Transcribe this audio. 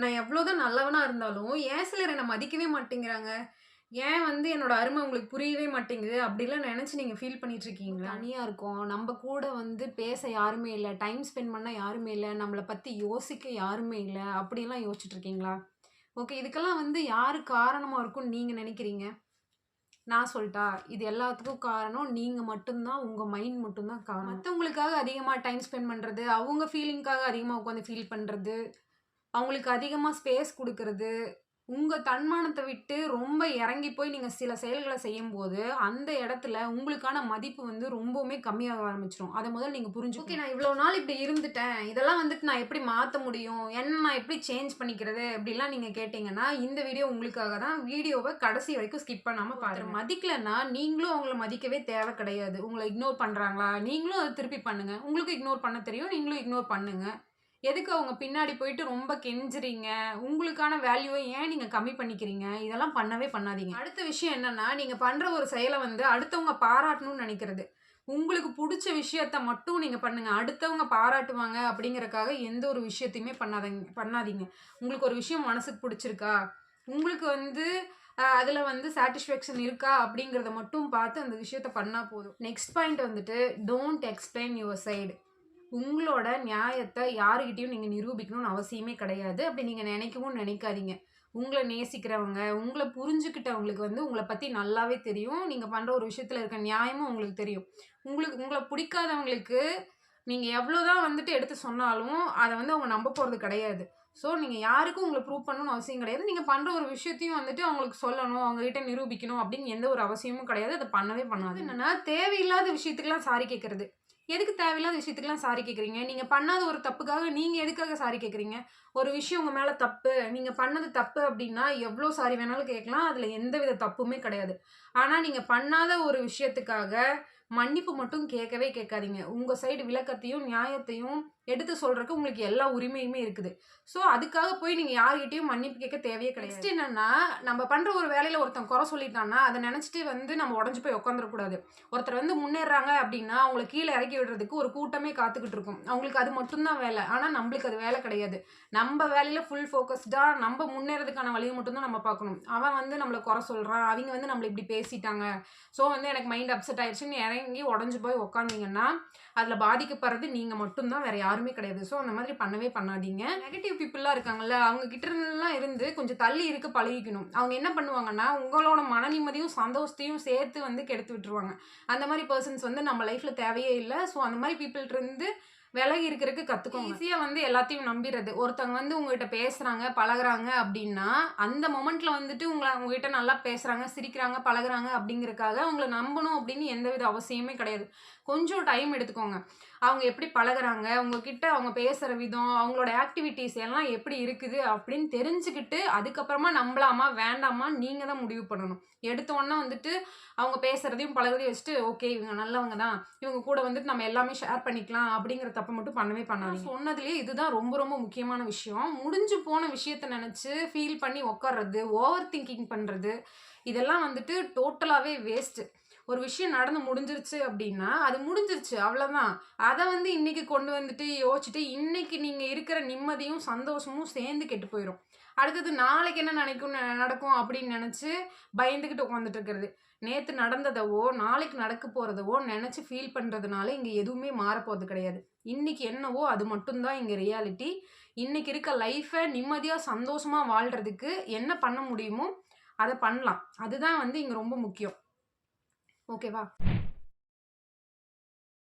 நான் எவ்வளோதான் நல்லவனா இருந்தாலும் ஏன் சிலர் என்னை மதிக்கவே மாட்டேங்கிறாங்க? ஏன் வந்து என்னோட அருமை உங்களுக்கு புரியவே மாட்டேங்குது? அப்படிலாம் நினச்சி நீங்கள் ஃபீல் பண்ணிட்டு இருக்கீங்களா? தனியாக இருக்கோம். நம்ம கூட வந்து பேச யாருமே இல்லை. டைம் ஸ்பெண்ட் பண்ண யாருமே இல்லை. நம்மளை பற்றி யோசிக்க யாருமே இல்லை. அப்படிலாம் யோசிச்சுட்டு இருக்கீங்களா? ஓகே இதுக்கெல்லாம் வந்து யார் காரணமாக இருக்கும்னு நீங்கள் நினைக்கிறீங்க? நான் சொல்லிட்டா இது எல்லாத்துக்கும் காரணம் நீங்கள் மட்டும்தான் உங்கள் மைண்ட் மட்டும்தான் காரணம். மற்றவங்களுக்காக அதிகமாக டைம் ஸ்பெண்ட் பண்ணுறது அவங்க ஃபீலிங்காக அதிகமாக உட்காந்து ஃபீல் பண்ணுறது அவங்களுக்கு அதிகமாக ஸ்பேஸ் கொடுக்கறது உங்கள் தன்மானத்தை விட்டு ரொம்ப இறங்கி போய் நீங்கள் சில செயல்களை செய்யும்போது அந்த இடத்துல உங்களுக்கான மதிப்பு வந்து ரொம்பவுமே கம்மியாக ஆரம்பிச்சிடும் அதை முதல்ல நீங்கள் புரிஞ்சு ஓகே நான் இவ்வளோ நாள் இப்படி இருந்துட்டேன். இதெல்லாம் வந்துட்டு நான் எப்படி மாற்ற முடியும்? என்ன நான் எப்படி சேஞ்ச் பண்ணிக்கிறது? அப்படிலாம் நீங்கள் கேட்டிங்கன்னா இந்த வீடியோ உங்களுக்காக தான். வீடியோவை கடைசி வரைக்கும் ஸ்கிப் பண்ணாமல் பாருங்க. மதிக்கலைன்னா நீங்களும் அவங்கள மதிக்கவே தேவை கிடையாது. உங்களை இக்னோர் பண்ணுறாங்களா நீங்களும் அதை திருப்பி பண்ணுங்கள் உங்களுக்கு இக்னோர் பண்ண தெரியும். நீங்களும் இக்னோர் பண்ணுங்கள் எதுக்கு அவங்க பின்னாடி போயிட்டு ரொம்ப கெஞ்சுறீங்க? உங்களுக்கான வேல்யூவை ஏன் நீங்கள் கம்மி பண்ணிக்கிறீங்க? இதெல்லாம் பண்ணவே பண்ணாதீங்க. அடுத்த விஷயம் என்னென்னா நீங்கள் பண்ணுற ஒரு செயலை வந்து அடுத்தவங்க பாராட்டணும்னு நினைக்கிறது. உங்களுக்கு பிடிச்ச விஷயத்த மட்டும் நீங்கள் பண்ணுங்கள் அடுத்தவங்க பாராட்டுவாங்க அப்படிங்கிறக்காக எந்த ஒரு விஷயத்தையுமே பண்ணாதீங்க பண்ணாதீங்க. உங்களுக்கு ஒரு விஷயம் மனசுக்கு பிடிச்சிருக்கா? உங்களுக்கு வந்து அதில் வந்து சாட்டிஸ்ஃபேக்ஷன் இருக்கா அப்படிங்கிறத மட்டும் பார்த்து அந்த விஷயத்த பண்ணால் போதும். நெக்ஸ்ட் பாயிண்ட் வந்துட்டு டோன்ட் எக்ஸ்பிளைன் யுவர் சைடு உங்களோட நியாயத்தை யாருக்கிட்டையும் நீங்கள் நிரூபிக்கணும்னு அவசியமே கிடையாது. அப்படி நீங்கள் நினைக்கவும் நினைக்காதீங்க. உங்களை நேசிக்கிறவங்க உங்களை புரிஞ்சுக்கிட்டவங்களுக்கு வந்து உங்களை பற்றி நல்லாவே தெரியும். நீங்கள் பண்ணுற ஒரு விஷயத்தில் இருக்க நியாயமும் உங்களுக்கு தெரியும். உங்களுக்கு உங்களை பிடிக்காதவங்களுக்கு நீங்கள் எவ்வளோ தான் வந்துட்டு எடுத்து சொன்னாலும் அதை வந்து அவங்க நம்ப போகிறது கிடையாது. ஸோ நீங்கள் யாருக்கும் உங்களை ப்ரூவ் பண்ணணும்னு அவசியம் கிடையாது. நீங்கள் பண்ணுற ஒரு விஷயத்தையும் வந்துட்டு அவங்களுக்கு சொல்லணும் அவங்ககிட்ட நிரூபிக்கணும் அப்படின்னு எந்த ஒரு அவசியமும் கிடையாது. அதை பண்ணவே பண்ணாது என்னென்னா தேவையில்லாத விஷயத்துக்கெல்லாம் சாரி கேட்குறது எதுக்கு தேவையில்லாத விஷயத்துக்குலாம் சாரி கேட்குறீங்க நீங்கள் பண்ணாத ஒரு தப்புக்காக நீங்கள் எதுக்காக சாரி கேட்குறீங்க ஒரு விஷயம் உங்கள் மேலே தப்பு நீங்கள் பண்ணது தப்பு அப்படின்னா எவ்வளோ சாரி வேணாலும் கேட்கலாம். அதில் எந்த வித தப்புமே கிடையாது. ஆனால் நீங்கள் பண்ணாத ஒரு விஷயத்துக்காக மன்னிப்பு மட்டும் கேட்கவே கேட்காதீங்க. உங்கள் சைடு விளக்கத்தையும் நியாயத்தையும் எடுத்து சொல்கிறதுக்கு உங்களுக்கு எல்லா உரிமையுமே இருக்குது. ஸோ அதுக்காக போய் நீங்கள் யார்கிட்டயும் மன்னிப்பு கேட்க தேவையே கிடையாது. நெக்ஸ்ட் என்னன்னா நம்ம பண்ணுற ஒரு வேலையில் ஒருத்தன் குறை சொல்லிட்டான்னா அதை நினச்சிட்டு வந்து நம்ம உடஞ்சி போய் உட்காந்துடக்கூடாது ஒருத்தர் வந்து முன்னேறாங்க அப்படின்னா அவங்கள கீழே இறக்கி விடுறதுக்கு ஒரு கூட்டமே காத்துக்கிட்டு இருக்கும். அவங்களுக்கு அது மட்டும்தான் வேலை. ஆனால் நம்மளுக்கு அது வேலை கிடையாது. நம்ம வேலையில் ஃபுல் ஃபோக்கஸ்டாக நம்ம முன்னேறதுக்கான வழியை மட்டும்தான் நம்ம பார்க்கணும். அவன் வந்து நம்மளை குறை சொல்கிறான் அவங்க வந்து நம்மளை இப்படி பேசிட்டாங்க. ஸோ வந்து எனக்கு மைண்ட் அப்செட் ஆயிடுச்சுன்னு இறங்கி உடஞ்சி போய் உட்காந்தீங்கன்னா அதில் பாதிக்கப்படுறது நீங்கள் மட்டும்தான். வேறு யாரும் யாருமே கிடையாது. ஸோ அந்த மாதிரி பண்ணவே பண்ணாதீங்க. நெகட்டிவ் பீப்புளாக இருக்காங்கல்ல அவங்க கிட்ட இருந்தெல்லாம் இருந்து கொஞ்சம் தள்ளி இருக்க பழகிக்கணும். அவங்க என்ன பண்ணுவாங்கன்னா உங்களோட மன நிம்மதியும் சந்தோஷத்தையும் சேர்த்து வந்து கெடுத்து விட்டுருவாங்க. அந்த மாதிரி பர்சன்ஸ் வந்து நம்ம லைஃப்பில் தேவையே இல்லை. ஸோ அந்த மாதிரி பீப்புள்கிட்ட இருந்து விலகி இருக்கிறதுக்கு கற்றுக்கோங்க ஈஸியாக வந்து எல்லாத்தையும் நம்பிடுறது ஒருத்தவங்க வந்து உங்ககிட்ட பேசுகிறாங்க பழகுறாங்க அப்படின்னா அந்த மொமெண்ட்டில் வந்துட்டு உங்களை உங்ககிட்ட நல்லா பேசுகிறாங்க சிரிக்கிறாங்க பழகுறாங்க அப்படிங்கிறதுக்காக அவங்கள நம்பணும் அப்படின்னு எந்தவித அவசியமே கிடையாது. கொஞ்சம் டைம் எடுத்துக்கோங்க. அவங்க எப்படி பழகுறாங்க உங்ககிட்ட அவங்க பேசுகிற விதம் அவங்களோட ஆக்டிவிட்டீஸ் எல்லாம் எப்படி இருக்குது அப்படின்னு தெரிஞ்சுக்கிட்டு அதுக்கப்புறமா நம்பலாமா வேண்டாமா நீங்கள் தான் முடிவு பண்ணணும். எடுத்த வந்துட்டு அவங்க பேசுகிறதையும் பழகுறதையும் வச்சுட்டு ஓகே இவங்க நல்லவங்க தான். இவங்க கூட வந்துட்டு நம்ம எல்லாமே ஷேர் பண்ணிக்கலாம் அப்படிங்கிற தப்பை மட்டும் பண்ணவே பண்ணாதீங்க. சொன்னதுலேயே இதுதான் ரொம்ப ரொம்ப முக்கியமான விஷயம். முடிஞ்சு போன விஷயத்த நினச்சி ஃபீல் பண்ணி உட்கார்றது ஓவர் திங்கிங் பண்ணுறது இதெல்லாம் வந்துட்டு டோட்டலாகவே வேஸ்ட்டு ஒரு விஷயம் நடந்து முடிஞ்சிருச்சு அப்படின்னா அது முடிஞ்சிருச்சு அவ்வளோதான் அதை வந்து இன்னைக்கு கொண்டு வந்துட்டு யோசிச்சுட்டு இன்னைக்கு நீங்கள் இருக்கிற நிம்மதியும் சந்தோஷமும் சேர்ந்து கெட்டு போயிடும் அடுத்தது நாளைக்கு என்ன நினைக்கும் நடக்கும் அப்படின்னு நினச்சி பயந்துக்கிட்டு உட்காந்துட்டு இருக்கிறது. நேற்று நடந்ததவோ நாளைக்கு நடக்க போகிறதவோ நினச்சி ஃபீல் பண்ணுறதுனால இங்கே எதுவுமே மாறப்போகிறது கிடையாது. இன்றைக்கி என்னவோ அது மட்டும்தான் இங்கே ரியாலிட்டி இன்றைக்கி இருக்க லைஃப்பை நிம்மதியாக சந்தோஷமாக வாழ்கிறதுக்கு என்ன பண்ண முடியுமோ அதை பண்ணலாம். அதுதான் வந்து இங்கே ரொம்ப முக்கியம். ஓகேவா?